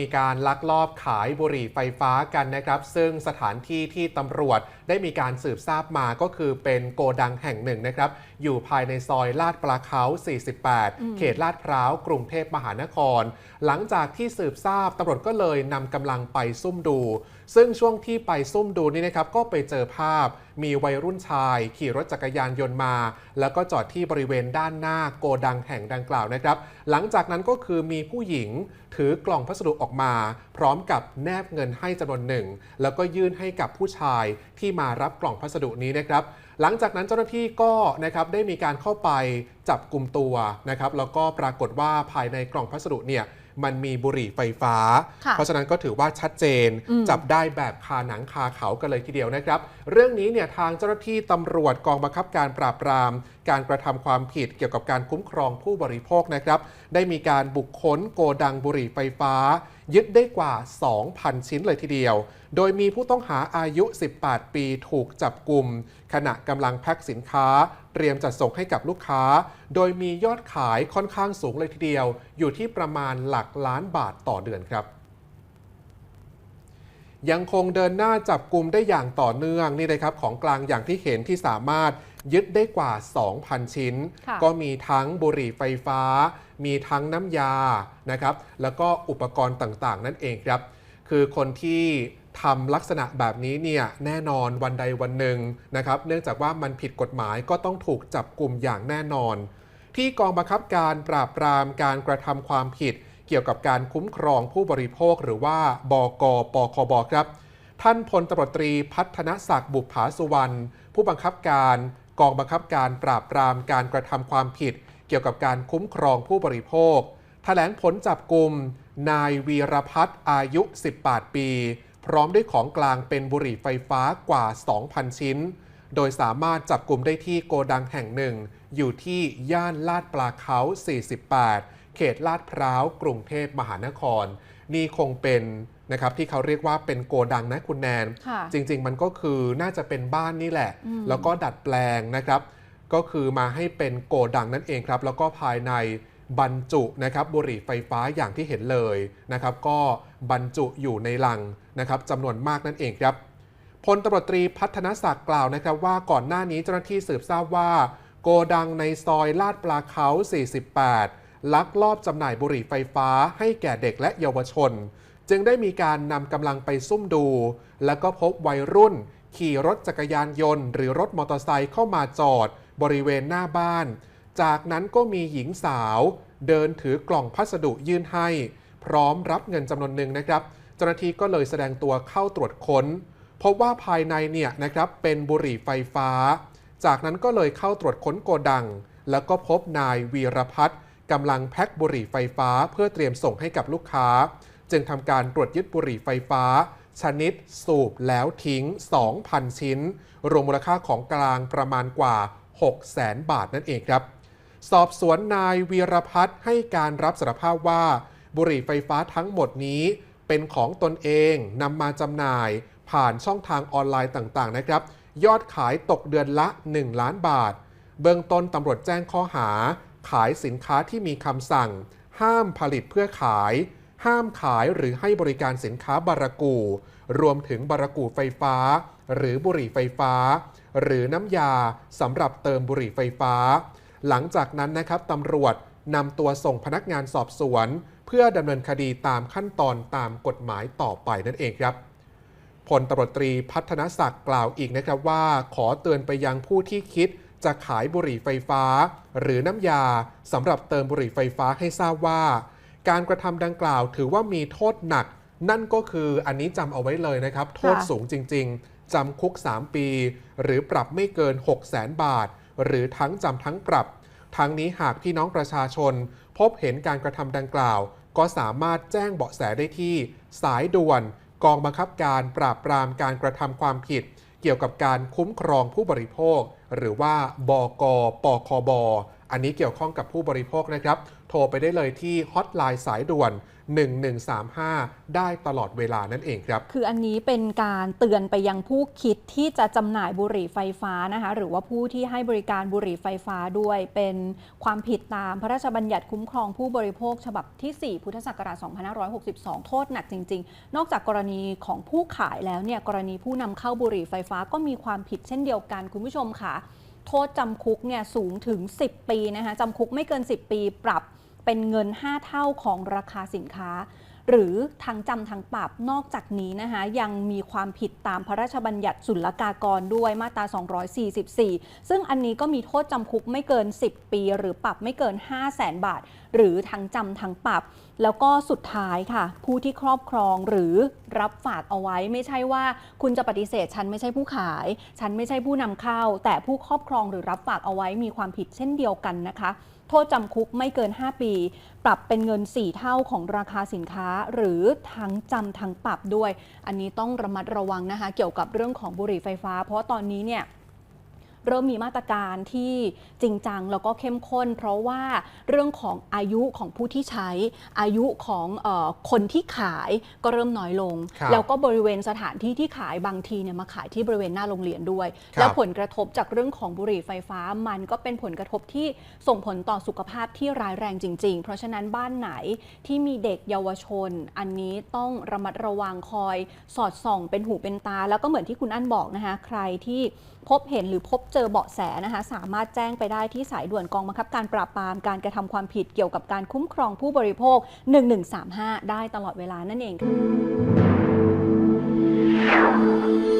มีการลักลอบขายบุหรี่ไฟฟ้ากันนะครับ ซึ่งสถานที่ที่ตำรวจได้มีการสืบทราบมาก็คือเป็นโกดังแห่งหนึ่งนะครับ อยู่ภายในซอยลาดปลาเขา 48 เขตลาดพร้าว กรุงเทพมหานคร หลังจากที่สืบทราบตำรวจก็เลยนำกำลังไปซุ่มดู ซึ่งช่วงที่ไปซุ่มดูนี่นะครับก็ไปเจอภาพมีวัยรุ่นชาย ขี่รถจักรยานยนต์มา แล้วก็จอดที่บริเวณด้านหน้าโกดังแห่งดังกล่าวนะครับ หลังจากนั้นก็คือมีผู้หญิงถือกล่องพัสดุออกมา พร้อมกับแนบเงินให้จำนวนหนึ่ง แล้วก็ยื่นให้กับผู้ชายที่มารับกล่องพัสดุนี้นะครับหลังจากนั้นเจ้าหน้าที่ก็นะครับได้มีการเข้าไปจับกลุ่มตัวนะครับแล้วก็ปรากฏว่าภายในกล่องพัสดุเนี่ย มันมีบุหรี่ไฟฟ้าค่ะเพราะฉะนั้นก็ถือว่าชัดเจนอืมจับได้แบบคาหนังคาเขากันเลยทีเดียวนะครับ เรื่องนี้เนี่ยทางเจ้าหน้าที่ตำรวจกองบังคับการปราบปราม การกระทำความผิดเกี่ยวกับการคุ้มครองผู้บริโภคนะครับ ได้มีการบุกค้นโกดังบุหรี่ไฟฟ้ายึดได้กว่า 2,000 ชิ้นเลยทีเดียว โดยมีผู้ต้องหาอายุ 18 ปีถูกจับกลุ่ม ขณะกำลังแพ็คสินค้า เตรียมจัดส่งให้กับลูกค้า โดยมียอดขายค่อนข้างสูงเลยทีเดียว อยู่ที่ประมาณหลักล้านบาทต่อเดือนครับยังคงเดินหน้าจับกลุ่มได้อย่างต่อเนื่องนี่เลยครับของกลางอย่างที่เห็นที่สามารถยึดได้กว่า 2,000 ชิ้นค่ะก็มีทั้งบุหรี่ไฟฟ้า มีทั้งน้ำยานะครับแล้วก็อุปกรณ์ต่างๆ นั่นเองครับ คือคนที่ทำลักษณะแบบนี้เนี่ยแน่นอนวันใดวันหนึ่งนะครับ เนื่องจากว่ามันผิดกฎหมายก็ต้องถูกจับกลุ่มอย่างแน่นอน ที่กองบังคับการปราบปรามการกระทำความผิด เกี่ยวกับการคุ้มครองผู้บริโภคหรือว่าบกปคบครับ ท่านพลตรตรีพัฒนศักดิ์บุปผาสุวรรณผู้บังคับการ กองบังคับการปราบปรามการกระทำความผิด กี่ยวกับการคุ้มครองผู้บริโภคแถลงผลจับกลุ่มนายวีรพัฒน์อายุ 18 ปี พร้อมด้วยของกลางเป็นบุหรี่ไฟฟ้ากว่า 2,000 ชิ้น โดยสามารถจับกลุ่มได้ที่โกดังแห่งหนึ่ง อยู่ที่ย่านลาดปลาเขา 48 เขตลาดพร้าว กรุงเทพมหานคร นี่คงเป็นนะครับที่เขาเรียกว่าเป็นโกดังนะคุณแนนค่ะจริง ๆ มันก็คือน่าจะเป็นบ้านนี่แหละอืมแล้วก็ดัดแปลงนะครับ ก็คือมาให้เป็นโกดังนั่นเองครับ แล้วก็ภายในบรรจุนะครับบุหรี่ไฟฟ้าอย่างที่เห็นเลยนะครับก็บรรจุอยู่ในลังนะครับจำนวนมากนั่นเองครับพลตำรวจตรีพัฒนศักดิ์กล่าวนะครับว่าก่อนหน้านี้เจ้าหน้าที่สืบทราบว่า โกดังในซอยลาดปลาเขา 48 ลักลอบจำหน่ายบุหรี่ไฟฟ้าให้แก่เด็กและเยาวชน จึงได้มีการนำกำลังไปซุ่มดู แล้วก็พบวัยรุ่น ขี่รถจักรยานยนต์ หรือรถมอเตอร์ไซค์เข้ามาจอด บริเวณหน้าบ้าน จากนั้นก็มีหญิงสาว เดินถือกล่องพัสดุยื่นให้ พร้อมรับเงินจำนวนหนึ่งนะครับเจ้าหน้าที่ก็เลยแสดงตัวเข้าตรวจค้นพบว่าภายในเนี่ยนะครับเป็นบุหรี่ไฟฟ้า จากนั้นก็เลยเข้าตรวจค้นโกดัง แล้วก็พบนายวีรพัฒน์กำลังแพ็คบุหรี่ไฟฟ้า เพื่อเตรียมส่งให้กับลูกค้า จึงทำการตรวจยึดบุหรี่ไฟฟ้า ชนิดสูบแล้วทิ้ง 2,000 ชิ้น รวมมูลค่าของกลางประมาณกว่า 600,000บาทนั่นเองครับ สอบสวนนายวีรพัฒน์ให้การรับสารภาพว่า บุหรี่ไฟฟ้าทั้งหมดนี้เป็นของตนเองนำมาจำหน่ายผ่านช่องทางออนไลน์ต่างๆนะครับ ยอดขายตกเดือนละ 1 ล้านบาท เบื้องต้นตำรวจแจ้งข้อหา ขายสินค้าที่มีคำสั่ง ห้ามผลิตเพื่อขาย ห้ามขายหรือให้บริการสินค้าบารากู รวมถึงบารากูไฟฟ้า หรือบุหรี่ไฟฟ้า หรือน้ำยาสำหรับเติมบุหรี่ไฟฟ้า หลังจากนั้นนะครับตำรวจนำตัวส่งพนักงานสอบสวน เพื่อดำเนินคดีตามขั้นตอนตามกฎหมายต่อไปนั่นเองครับพลตำรวจตรีพัฒนศักดิ์กล่าวอีกนะครับว่าขอเตือนไปยังผู้ที่คิดจะขายบุหรี่ไฟฟ้า หรือน้ำยาสำหรับเติมบุหรี่ไฟฟ้าให้ทราบว่า การกระทำดังกล่าวถือว่ามีโทษหนัก นั่นก็คืออันนี้จำเอาไว้เลยนะครับ โทษสูงจริงๆ จำคุก 3 ปี หรือปรับไม่เกิน 6 0 0 0 0 0บาท หรือทั้งจำทั้งปรับ ทั้งนี้หากพี่น้องประชาชน พบเห็นการกระทำดังกล่าว ก็สามารถแจ้งเบาะแสได้ที่ สายด่วน กองบังคับการปราบปรามการกระทำความผิด เกี่ยวกับการคุ้มครองผู้บริโภค หรือว่าบกปคบ อันนี้เกี่ยวข้องกับผู้บริโภคนะครับ โทรไปได้เลยที่ฮอตไลน์สายด่วน 1135 ได้ตลอดเวลานั่นเองครับ คืออันนี้เป็นการเตือนไปยังผู้คิดที่จะจำหน่ายบุหรี่ไฟฟ้านะคะ หรือว่าผู้ที่ให้บริการบุหรี่ไฟฟ้าด้วย เป็นความผิดตามพระราชบัญญัติคุ้มครองผู้บริโภค ฉบับที่ 4 พุทธศักราช 2562 โทษหนักจริง ๆ นอกจากกรณีของผู้ขายแล้วเนี่ย กรณีผู้นำเข้าบุหรี่ไฟฟ้าก็มีความผิดเช่นเดียวกันคุณผู้ชมค่ะ โทษจำคุกเนี่ยสูงถึง 10 ปีนะคะจำคุกไม่เกิน 10 ปีปรับเป็นเงิน 5 เท่าของราคาสินค้า หรือทั้งจำทั้งปรับนอกจากนี้นะคะยังมีความผิดตามพระราชบัญญัติศุลกากรด้วยมาตรา 244 ซึ่งอันนี้ก็มีโทษจำคุกไม่เกิน 10 ปี หรือปรับไม่เกิน 5 0 0แสนบาท หรือทั้งจำทั้งปรับ แล้วก็สุดท้ายค่ะ ผู้ที่ครอบครองหรือรับฝากเอาไว้ไม่ใช่ว่าคุณจะปฏิเสธฉันไม่ใช่ผู้ขาย ฉันไม่ใช่ผู้นำเข้า แต่ผู้ครอบครองหรือรับฝากเอาไว้มีความผิดเช่นเดียวกันนะคะ โทษจำคุกไม่เกิน 5 ปี ปรับเป็นเงิน 4 เท่าของราคาสินค้า หรือทั้งจำทั้งปรับด้วย อันนี้ต้องระมัดระวังนะคะ เกี่ยวกับเรื่องของบุหรี่ไฟฟ้า เพราะตอนนี้เนี่ย เริ่มมีมาตรการที่จริงจังแล้วก็เข้มข้น เพราะว่าเรื่องของอายุของผู้ที่ใช้อายุของเออคนที่ขายก็เริ่มน้อยลงครับแล้วก็บริเวณสถานที่ที่ขายบางทีเนี่ยมาขายที่บริเวณหน้าโรงเรียนด้วยครับแล้วผลกระทบจากเรื่องของบุหรี่ไฟฟ้ามันก็เป็นผลกระทบที่ส่งผลต่อสุขภาพที่ร้ายแรงจริง ๆ เพราะฉะนั้นบ้านไหนที่มีเด็กเยาวชน อันนี้ต้องระมัดระวังคอย สอดส่อง เป็นหูเป็นตา แล้วก็เหมือนที่คุณอั้นบอกนะคะใครที่พบเห็นหรือพบเจอเบาะแสนะคะสามารถแจ้งไปได้ที่สายด่วนกองบังคับการปราบปรามการกระทำความผิดเกี่ยวกับการคุ้มครองผู้บริโภค 1135 ได้ตลอดเวลานั่นเองค่ะ